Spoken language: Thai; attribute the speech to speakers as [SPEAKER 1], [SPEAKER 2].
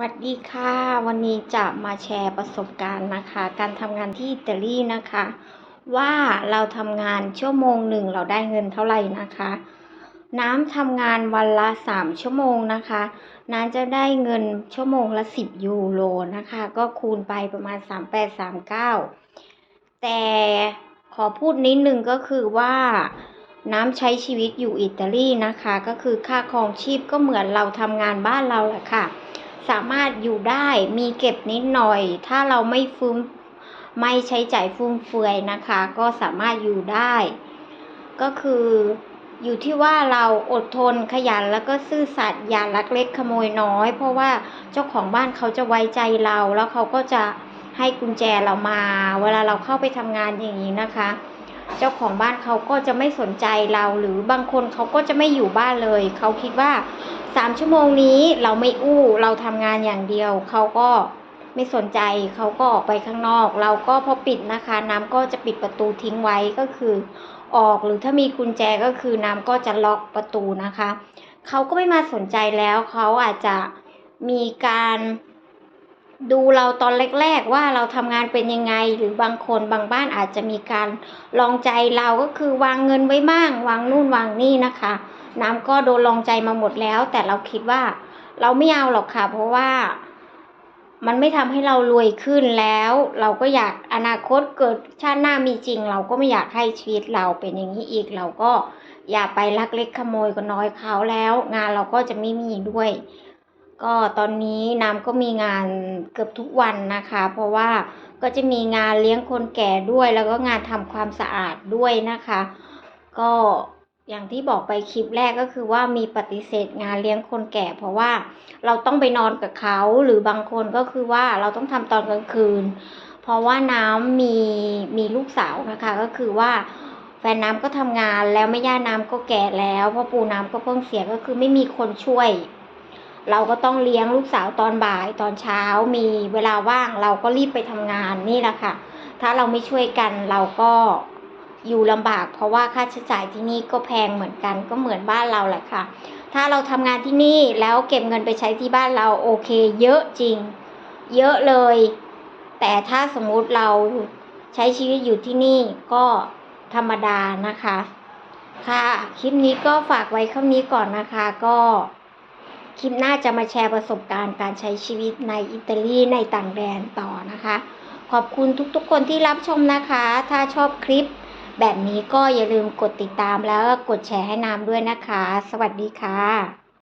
[SPEAKER 1] วัสดีค่ะ วันนี้จะมาแชร์ประสบการณ์นะคะ การทำงานที่อิตาลีนะคะ ว่าเราทำงานชั่วโมงหนึ่งเราได้เงินเท่าไหร่นะคะ น้ำทำงานวันละ 3 ชั่วโมงนะคะ น้ำจะได้เงินชั่วโมงละ 10 ยูโรนะคะ ก็คูณไปประมาณ 3839 แต่ขอพูดนิดนึงก็คือว่าน้ำใช้ชีวิตอยู่อิตาลีนะคะ ก็คือค่าครองชีพก็เหมือนเราทำงานบ้านเราแหละค่ะ สามารถอยู่ได้มีเก็บนิดหน่อย ถ้าเราไม่ฟื้มไม่ใช้จ่ายฟุ่มเฟือยนะคะ ก็สามารถอยู่ได้ ก็คืออยู่ที่ว่าเราอดทนขยันแล้วก็ซื่อสัตย์อย่าลักเล็กขโมยน้อย เพราะว่าเจ้าของบ้านเขาจะไว้ใจเราแล้วเขาก็จะให้กุญแจเรามา เวลาเราเข้าไปทำงานอย่างนี้นะคะ เจ้าของบ้านเขาก็จะไม่สนใจเราหรือบางคนเขาก็จะไม่อยู่บ้านเลย เขาคิดว่า สามชั่วโมงนี้เราไม่อู้เราทำงานอย่างเดียว เขาก็ไม่สนใจเขาก็ออกไปข้างนอก เราก็พอปิดนะคะ น้ำก็จะปิดประตูทิ้งไว้ก็คือออกหรือถ้ามีกุญแจก็คือน้ำก็จะล็อกประตูนะคะ เขาก็ไม่มาสนใจแล้วเขาอาจจะมีการดูเราตอนแรก ๆ ว่าเราทำงานเป็นยังไง หรือบางคนบางบ้านอาจจะมีการลองใจเราก็คือวางเงินไว้บ้าง วางนู่นวางนี่นะคะ น้ำก็โดนลองใจมาหมดแล้ว แต่เราคิดว่าเราไม่เอาหรอกค่ะ เพราะว่ามันไม่ทำให้เรารวยขึ้นแล้ว เราก็อยากอนาคตเกิดชาติหน้ามีจริง เราก็ไม่อยากให้ชีวิตเราเป็นอย่างนี้อีก เราก็อย่าไปลักเล็กขโมยกับน้อยเขาแล้ว งานเราก็จะไม่มีด้วย ก็ตอนนี้น้ำก็มีงานเกือบทุกวันนะคะ เพราะว่าก็จะมีงานเลี้ยงคนแก่ด้วย แล้วก็งานทำความสะอาดด้วยนะคะ ก็ อย่างที่บอกไปคลิปแรกก็คือว่ามีปฏิเสธงานเลี้ยงคนแก่ เพราะว่าเราต้องไปนอนกับเขาหรือบางคนก็คือว่าเราต้องทำตอนกลางคืน เพราะว่าน้ำมีมีลูกสาวนะคะ ก็คือว่าแฟนน้ำก็ทำงานแล้วแม่ย่าน้ำก็แก่แล้วพ่อปู่น้ำก็เพิ่งเสียก็คือไม่มีคนช่วย เราก็ต้องเลี้ยงลูกสาวตอนบ่ายตอนเช้ามีเวลาว่างเราก็รีบไปทำงานนี่แหละค่ะ ถ้าเราไม่ช่วยกันเราก็ อยู่ลำบากเพราะว่าค่าใช้จ่ายที่นี่ก็แพงเหมือนกันก็เหมือนบ้านเราแหละค่ะ ถ้าเราทำงานที่นี่แล้วเก็บเงินไปใช้ที่บ้านเราโอเค เยอะจริง เยอะเลย แต่ถ้าสมมุติเราใช้ชีวิตอยู่ที่นี่ก็ธรรมดานะคะ ค่ะ คลิปนี้ก็ฝากไว้เท่านี้ก่อนนะคะก็คลิปหน้าจะมาแชร์ประสบการณ์การใช้ชีวิตในอิตาลีในต่างแดนต่อนะคะ ขอบคุณทุกๆคนที่รับชมนะคะ ถ้าชอบคลิป แบบนี้ก็อย่าลืมกดติดตามแล้วก็กดแชร์ให้น้ำด้วยนะคะ สวัสดีค่ะ